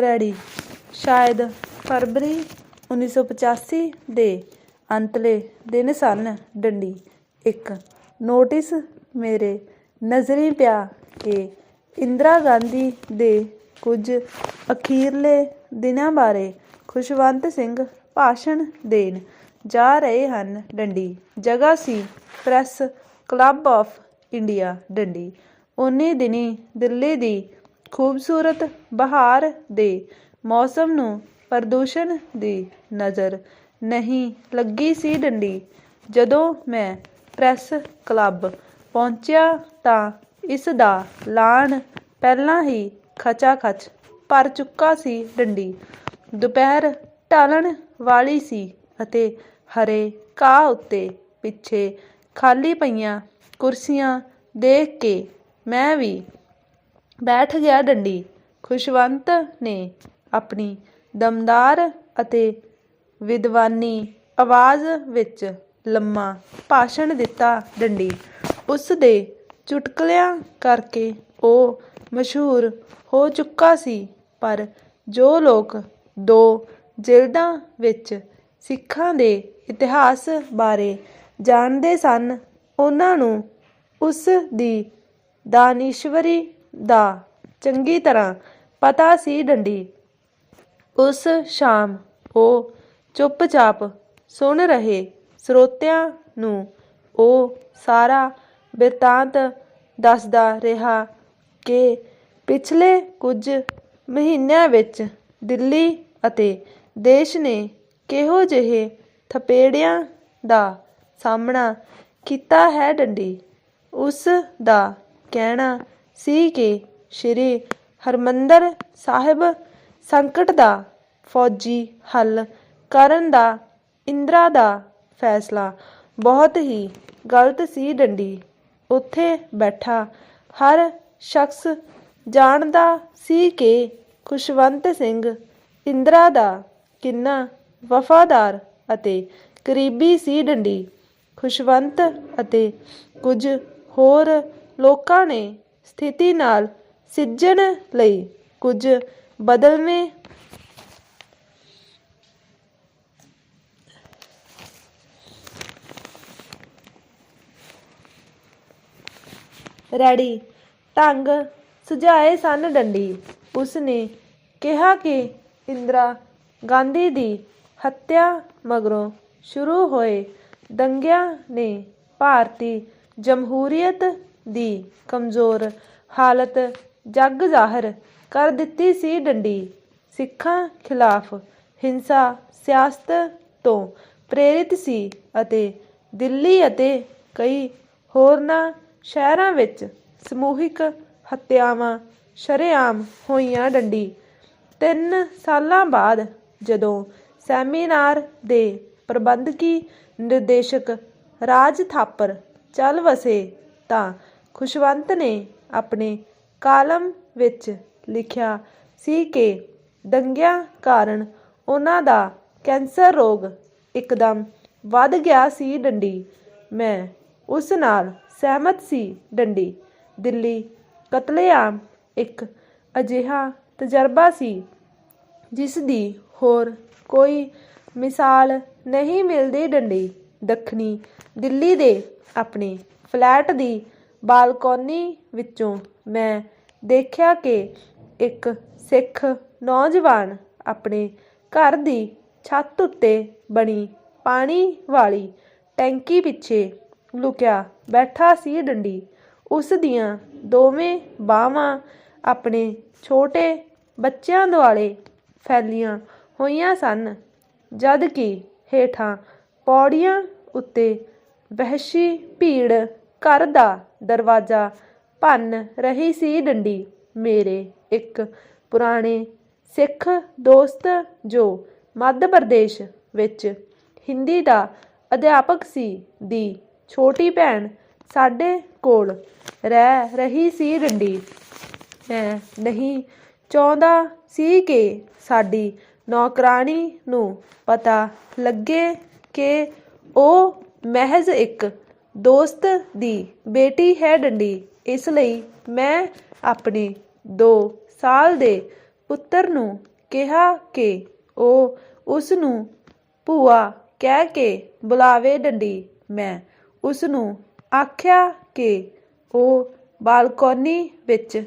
Ready. ਸ਼ਾਇਦ ਫਰਵਰੀ 1985 ਦੇ ਅੰਤਲੇ ਦਿਨ ਸਨ ਡੰਡੀ। ਇੱਕ ਨੋਟਿਸ ਮੇਰੇ ਨਜ਼ਰੀ ਪਿਆ ਕਿ ਇੰਦਰਾ ਗਾਂਧੀ ਦੇ ਕੁਝ ਅਖੀਰਲੇ ਦਿਨਾਂ ਬਾਰੇ ਖੁਸ਼ਵੰਤ ਸਿੰਘ ਭਾਸ਼ਣ ਦੇਣ ਜਾ ਰਹੇ ਹਨ ਡੰਡੀ। ਜਗ੍ਹਾ ਸੀ ਪ੍ਰੈਸ ਕਲੱਬ ਆਫ ਇੰਡੀਆ ਡੰਡੀ। ਉਨੀ ਦਿਨੀ ਦਿੱਲੀ ਦੀ ਖੂਬਸੂਰਤ ਬਹਾਰ ਦੇ, ਮੌਸਮ ਨੂੰ ਪ੍ਰਦੂਸ਼ਣ ਦੀ ਨਜ਼ਰ ਨਹੀਂ ਲੱਗੀ ਸੀ ਡੰਡੀ। ਜਦੋਂ ਮੈਂ ਪ੍ਰੈਸ ਕਲੱਬ ਪਹੁੰਚਿਆ ਤਾਂ ਇਸ ਦਾ ਲਾਣ ਪਹਿਲਾਂ ਹੀ ਖਚਾ ਖਚ ਭਰ ਚੁੱਕਾ ਸੀ ਡੰਡੀ। ਦੁਪਹਿਰ ਢਲਣ ਵਾਲੀ ਸੀ ਅਤੇ ਹਰੇ ਘਾਹ ਉੱਤੇ ਪਿੱਛੇ ਖਾਲੀ ਪਈਆਂ ਕੁਰਸੀਆਂ ਦੇਖ ਕੇ ਮੈਂ ਵੀ ਬੈਠ ਗਿਆ ਡੰਡੀ। ਖੁਸ਼ਵੰਤ ਨੇ ਆਪਣੀ ਦਮਦਾਰ ਅਤੇ ਵਿਦਵਾਨੀ ਆਵਾਜ਼ ਵਿੱਚ ਲੰਮਾ ਭਾਸ਼ਣ ਦਿੱਤਾ ਡੰਡੀ। ਉਸ ਦੇ ਚੁਟਕਲਿਆਂ ਕਰਕੇ ਉਹ ਮਸ਼ਹੂਰ ਹੋ ਚੁੱਕਾ ਸੀ, ਪਰ ਜੋ ਲੋਕ ਦੋ ਜਿਲਦਾਂ ਵਿੱਚ ਸਿੱਖਾਂ ਦੇ ਇਤਿਹਾਸ ਬਾਰੇ ਜਾਣਦੇ ਸਨ, ਉਹਨਾਂ ਨੂੰ ਉਸ ਦੀ ਦਾਨੀਸ਼ਵਰੀ ਦਾ ਚੰਗੀ ਤਰ੍ਹਾਂ ਪਤਾ ਸੀ ਡੰਡੀ। ਉਸ ਸ਼ਾਮ ਉਹ ਚੁੱਪਚਾਪ ਸੁਣ ਰਹੇ ਸਰੋਤਿਆਂ ਨੂੰ, ਉਹ ਸਾਰਾ ਬਿਰਤਾਂਤ ਦੱਸਦਾ ਰਿਹਾ ਕਿ ਪਿਛਲੇ ਕੁਝ ਮਹੀਨਿਆਂ ਵਿੱਚ ਦਿੱਲੀ ਅਤੇ ਦੇਸ਼ ਨੇ ਕਿਹੋ ਜਿਹੇ ਥਪੇੜਿਆਂ ਦਾ ਸਾਹਮਣਾ ਕੀਤਾ ਹੈ ਡੰਡੀ? ਉਸ ਦਾ ਕਹਿਣਾ ਸੀ ਕਿ ਸ਼੍ਰੀ ਹਰਮੰਦਰ ਸਾਹਿਬ ਸੰਕਟ ਦਾ ਫੌਜੀ ਹੱਲ ਕਰਨ ਦਾ ਇੰਦਰਾ ਦਾ ਫੈਸਲਾ। ਬਹੁਤ ਹੀ ਗਲਤ ਸੀ ਡੰਡੀ। ਉੱਥੇ ਬੈਠਾ ਹਰ ਸ਼ਖਸ ਜਾਣਦਾ ਸੀ ਕਿ ਖੁਸ਼ਵੰਤ ਸਿੰਘ ਇੰਦਰਾ ਦਾ ਕਿੰਨਾ ਵਫਾਦਾਰ ਅਤੇ ਕਰੀਬੀ ਸੀ ਡੰਡੀ। ਖੁਸ਼ਵੰਤ ਅਤੇ ਕੁਝ ਹੋਰ ਲੋਕਾਂ ਨੇ ਸਥਿਤੀ ਨਾਲ ਸਿੱਝਣ ਲਈ ਕੁਝ ਬਦਲਵੇਂ ਰੈਡੀ। ਢੰਗ ਸੁਝਾਏ ਸਨ ਡੰਡੀ। ਉਸ ਨੇ ਕਿਹਾ ਕਿ ਇੰਦਰਾ ਗਾਂਧੀ ਦੀ ਹੱਤਿਆ ਮਗਰੋਂ ਸ਼ੁਰੂ ਹੋਏ ਦੰਗਿਆਂ ਨੇ ਭਾਰਤੀ ਜਮਹੂਰੀਅਤ ਦੀ ਕਮਜ਼ੋਰ ਹਾਲਤ ਜੱਗ ਜ਼ਾਹਰ ਕਰ ਦਿੱਤੀ ਸੀ ਡੰਡੀ। ਸਿੱਖਾਂ ਖਿਲਾਫ ਹਿੰਸਾ ਸਿਆਸਤ ਤੋਂ ਪ੍ਰੇਰਿਤ ਸੀ ਅਤੇ ਦਿੱਲੀ ਅਤੇ ਕਈ ਹੋਰਨਾਂ ਸ਼ਹਿਰਾਂ ਵਿੱਚ ਸਮੂਹਿਕ ਹੱਤਿਆਵਾਂ ਸ਼ਰੇਆਮ ਹੋਈਆਂ ਡੰਡੀ। ਤਿੰਨ ਸਾਲਾਂ ਬਾਅਦ ਜਦੋਂ ਸੈਮੀਨਾਰ ਦੇ ਪ੍ਰਬੰਧਕੀ ਨਿਰਦੇਸ਼ਕ ਰਾਜ ਥਾਪਰ ਚੱਲ ਵਸੇ ਤਾਂ ਖੁਸ਼ਵੰਤ ਨੇ ਆਪਣੇ ਕਾਲਮ ਵਿੱਚ ਲਿਖਿਆ ਸੀ ਕਿ ਦੰਗਿਆਂ ਕਾਰਨ ਉਹਨਾਂ ਦਾ ਕੈਂਸਰ ਰੋਗ ਇੱਕਦਮ ਵੱਧ ਗਿਆ ਸੀ ਡੰਡੀ। ਮੈਂ ਉਸ ਨਾਲ ਸਹਿਮਤ ਸੀ ਡੰਡੀ। ਦਿੱਲੀ ਕਤਲੇਆਮ ਇੱਕ ਅਜਿਹਾ ਤਜਰਬਾ ਸੀ, ਜਿਸ ਦੀ ਹੋਰ ਕੋਈ ਮਿਸਾਲ ਨਹੀਂ ਮਿਲਦੀ ਡੰਡੀ। ਦੱਖਣੀ ਦਿੱਲੀ ਦੇ ਆਪਣੇ ਫਲੈਟ ਦੀ ਬਾਲਕੋਨੀ ਵਿੱਚੋਂ ਮੈਂ ਦੇਖਿਆ ਕਿ ਇੱਕ ਸਿੱਖ ਨੌਜਵਾਨ ਆਪਣੇ ਘਰ ਦੀ ਛੱਤ ਉੱਤੇ ਬਣੀ ਪਾਣੀ ਵਾਲੀ ਟੈਂਕੀ ਪਿੱਛੇ ਲੁਕਿਆ ਬੈਠਾ ਸੀ ਡੰਡੀ। ਉਸ ਦੀਆਂ ਦੋਵੇਂ ਬਾਹਾਂ ਆਪਣੇ ਛੋਟੇ ਬੱਚਿਆਂ ਦੁਆਲੇ ਫੈਲੀਆਂ ਹੋਈਆਂ ਸਨ, ਜਦ ਕਿ ਹੇਠਾਂ ਪੌੜੀਆਂ ਉੱਤੇ ਵਹਿਸ਼ੀ ਭੀੜ ਘਰ ਦਾ ਦਰਵਾਜ਼ਾ ਭੰਨ ਰਹੀ ਸੀ ਡੰਡੀ। ਮੇਰੇ ਇੱਕ ਪੁਰਾਣੇ ਸਿੱਖ ਦੋਸਤ ਜੋ ਮੱਧ ਪ੍ਰਦੇਸ਼ ਵਿੱਚ ਹਿੰਦੀ ਦਾ ਅਧਿਆਪਕ ਸੀ ਦੀ ਛੋਟੀ ਭੈਣ ਸਾਡੇ ਕੋਲ ਰਹਿ ਰਹੀ ਸੀ ਡੰਡੀ। ਮੈਂ ਨਹੀਂ ਚਾਹੁੰਦਾ ਸੀ ਕਿ ਸਾਡੀ ਨੌਕਰਾਣੀ ਨੂੰ ਪਤਾ ਲੱਗੇ ਕਿ ਉਹ ਮਹਿਜ਼ ਇੱਕ ਦੋਸਤ ਦੀ ਬੇਟੀ ਹੈ ਡੰਡੀ। ਇਸ ਲਈ ਮੈਂ ਆਪਣੇ 2 ਸਾਲ ਦੇ ਪੁੱਤਰ ਨੂੰ ਕਿਹਾ ਕਿ ਉਹ ਉਸ ਨੂੰ ਭੂਆ ਕਹਿ ਕੇ ਬੁਲਾਵੇ ਡੰਡੀ। ਮੈਂ ਉਸ ਨੂੰ ਆਖਿਆ ਕਿ ਉਹ ਬਾਲਕੋਨੀ ਵਿੱਚ